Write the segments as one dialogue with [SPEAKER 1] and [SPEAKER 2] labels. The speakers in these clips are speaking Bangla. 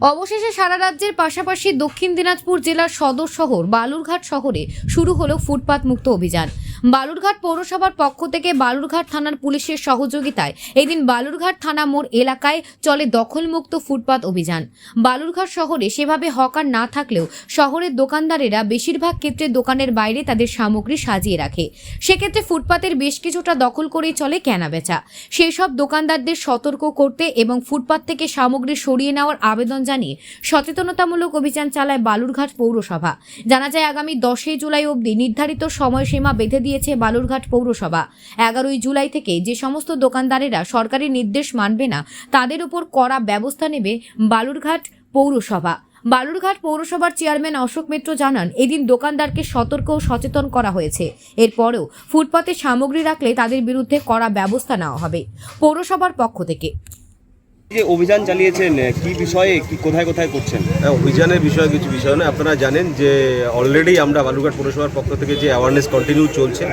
[SPEAKER 1] অবশেষে সারা রাজ্যের পাশাপাশি দক্ষিণ দিনাজপুর জেলার সদর শহর, বালুরঘাট শহরে শুরু হলো ফুটপাত মুক্ত অভিযান। বালুরঘাট পৌরসভার পক্ষ থেকে বালুরঘাট থানার পুলিশের সহযোগিতায় এদিন বালুরঘাট থানা মোড় এলাকায় চলে দখলমুক্ত ফুটপাত অভিযান। বালুরঘাট শহরে সেভাবে হকার না থাকলেও শহরের দোকানদারেরা বেশিরভাগ ক্ষেত্রে দোকানের বাইরে তাদের সামগ্রী সাজিয়ে রাখে। সেক্ষেত্রে ফুটপাতের বেশ কিছুটা দখল করেই চলে কেনাবেচা। সেই সব দোকানদারদের সতর্ক করতে এবং ফুটপাত থেকে সামগ্রী সরিয়ে নেওয়ার আবেদন জানিয়ে সচেতনতামূলক অভিযান চালায় বালুরঘাট পৌরসভা। জানা যায়, আগামী দশই জুলাই অবধি নির্ধারিত সময়সীমা বেঁধে দিয়েছে বালুরঘাট পৌরসভা। এগারোই জুলাই থেকে যে সমস্ত দোকানদারেরা সরকারি নির্দেশ মানবে না, তাদের উপর কড়া ব্যবস্থা নেবে বালুরঘাট পৌরসভা। বালুরঘাট পৌরসভার চেয়ারম্যান অশোক মিত্র জানান, এদিন দোকানদারকে সতর্ক ও সচেতন করা হয়েছে। এরপরেও ফুটপাতে সামগ্রী রাখলে তাদের বিরুদ্ধে কড়া ব্যবস্থা নেওয়া হবে। পৌরসভার পক্ষ থেকে।
[SPEAKER 2] যে অভিযান চালিয়েছেন কি বিষয়ে কি কোথায় কোথায় করছেন?
[SPEAKER 3] হ্যাঁ, অভিযানের বিষয়ে কিছু বিষয় নয়। আপনারা জানেন যে অলরেডি আমরা বালুরঘাট পৌরসভার পক্ষ থেকে যে অ্যাওয়ারনেস কন্টিনিউ চলছে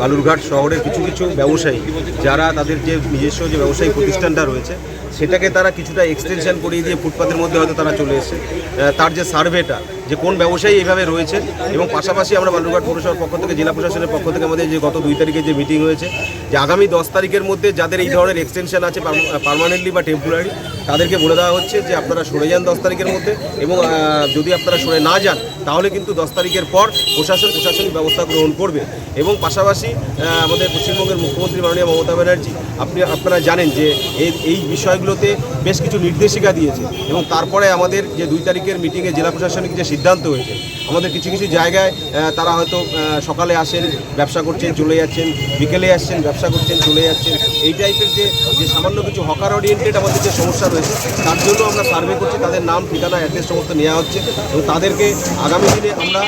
[SPEAKER 3] বালুরঘাট শহরের কিছু কিছু ব্যবসায়ী যারা তাদের যে নিজস্ব যে ব্যবসায়ী প্রতিষ্ঠানটা রয়েছে সেটাকে তারা কিছুটা এক্সটেনশন করিয়ে দিয়ে ফুটপাতের মধ্যে হয়তো তারা চলে এসেছে। তার যে সার্ভেটা যে কোন ব্যবসায়ী এইভাবে রয়েছে, এবং পাশাপাশি আমরা বালুরঘাট পৌরসভার পক্ষ থেকে, জেলা প্রশাসনের পক্ষ থেকে আমাদের যে গত দুই তারিখে যে মিটিং হয়েছে, যে আগামী দশ তারিখের মধ্যে যাদের এই ধরনের এক্সটেনশন আছে পার্মানেন্টলি বা টেম্পোরারি তাদেরকে বলে দেওয়া হচ্ছে যে আপনারা সরে যান দশ তারিখের মধ্যে, এবং যদি আপনারা সরে না যান, তাহলে কিন্তু দশ তারিখের পর প্রশাসন প্রশাসনিক ব্যবস্থা গ্রহণ করবে। এবং পাশাপাশি আমাদের পশ্চিমবঙ্গের মুখ্যমন্ত্রী মাননীয় মমতা ব্যানার্জি, আপনি, আপনারা জানেন যে এই এই বিষয়গুলোতে বেশ কিছু নির্দেশিকা দিয়েছে এবং তারপরে আমাদের যে দুই তারিখের মিটিংয়ে জেলা প্রশাসনিক যে সিদ্ধান্ত হয়েছে, আমাদের কিছু কিছু জায়গায় তারা হয়তো সকালে আসেন, ব্যবসা করছেন, চলে যাচ্ছেন, বিকেলে আসছেন, ব্যবসা করছেন, চলে যাচ্ছেন। এই টাইপের যে যে সামান্য কিছু হকার ওরিয়েন্টেড আমাদের যে সমস্যা রয়েছে, তার জন্য আমরা সার্ভে করছি, তাদের নাম, ঠিকানা অ্যাড্রেস সমস্ত নেওয়া হচ্ছে এবং তাদেরকে আগামী দিনে আমরা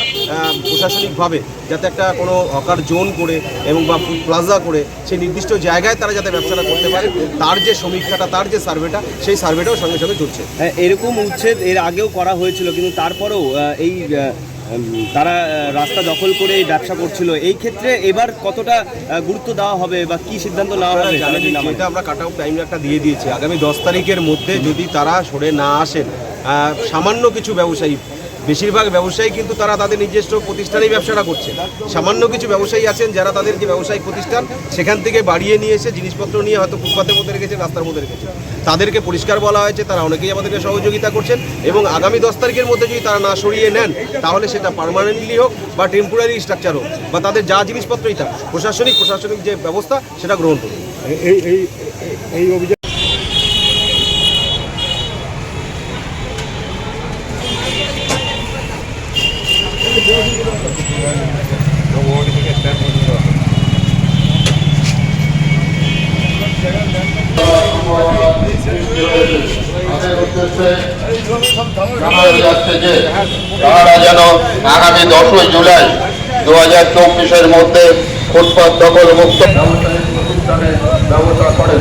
[SPEAKER 3] প্রশাসনিকভাবে যাতে একটা কোনো হকার জোন করে এবং বা প্লাজা করে, সেই নির্দিষ্ট জায়গায় তারা যাতে ব্যবসাটা করতে পারে, তার যে সমীক্ষাটা, তার যে সার্ভেটা সেই সার্ভেটাও সঙ্গে সঙ্গে চলছে
[SPEAKER 2] হ্যাঁ, এরকম উচ্ছেদ এর আগেও করা হয়েছিল কিন্তু তারপরেও এই তারা রাস্তা দখল করে এই ব্যবসা করছিল। এই ক্ষেত্রে এবার কতটা গুরুত্ব দেওয়া হবে বা কি সিদ্ধান্ত নেওয়া হবে।
[SPEAKER 3] এটা আমরা কাট আউট টাইম একটা দিয়ে দিয়েছি। আগামী দশ তারিখের মধ্যে যদি তারা সরে না আসেন সামান্য কিছু ব্যবসায়ী বেশিরভাগ ব্যবসায়ী কিন্তু তারা তাদের নিজস্ব প্রতিষ্ঠানেই ব্যবসাটা করছে। সামান্য কিছু ব্যবসায়ী আছেন যারা তাদের যে ব্যবসায়িক প্রতিষ্ঠান সেখান থেকে বাড়িয়ে নিয়ে এসে জিনিসপত্র নিয়ে হয়তো ফুটপাতের মধ্যে রেখেছে রাস্তার মধ্যে রেখেছেন। তাদেরকে পরিষ্কার বলা হয়েছে তারা অনেকেই আমাদেরকে সহযোগিতা করছেন এবং আগামী দশ তারিখের মধ্যে যদি তারা না সরিয়ে নেন তাহলে সেটা পার্মানেন্টলি হোক বা টেম্পোরারি স্ট্রাকচার হোক বা তাদের যা জিনিসপত্রই থাক প্রশাসনিক প্রশাসনিক যে ব্যবস্থা সেটা গ্রহণ করবে
[SPEAKER 4] এই
[SPEAKER 5] যাচ্ছে যে তারা যেন আগামী দশই জুলাই দু হাজার চব্বিশের মধ্যে ফুটপাত দখল মুক্ত ব্যবস্থা করেন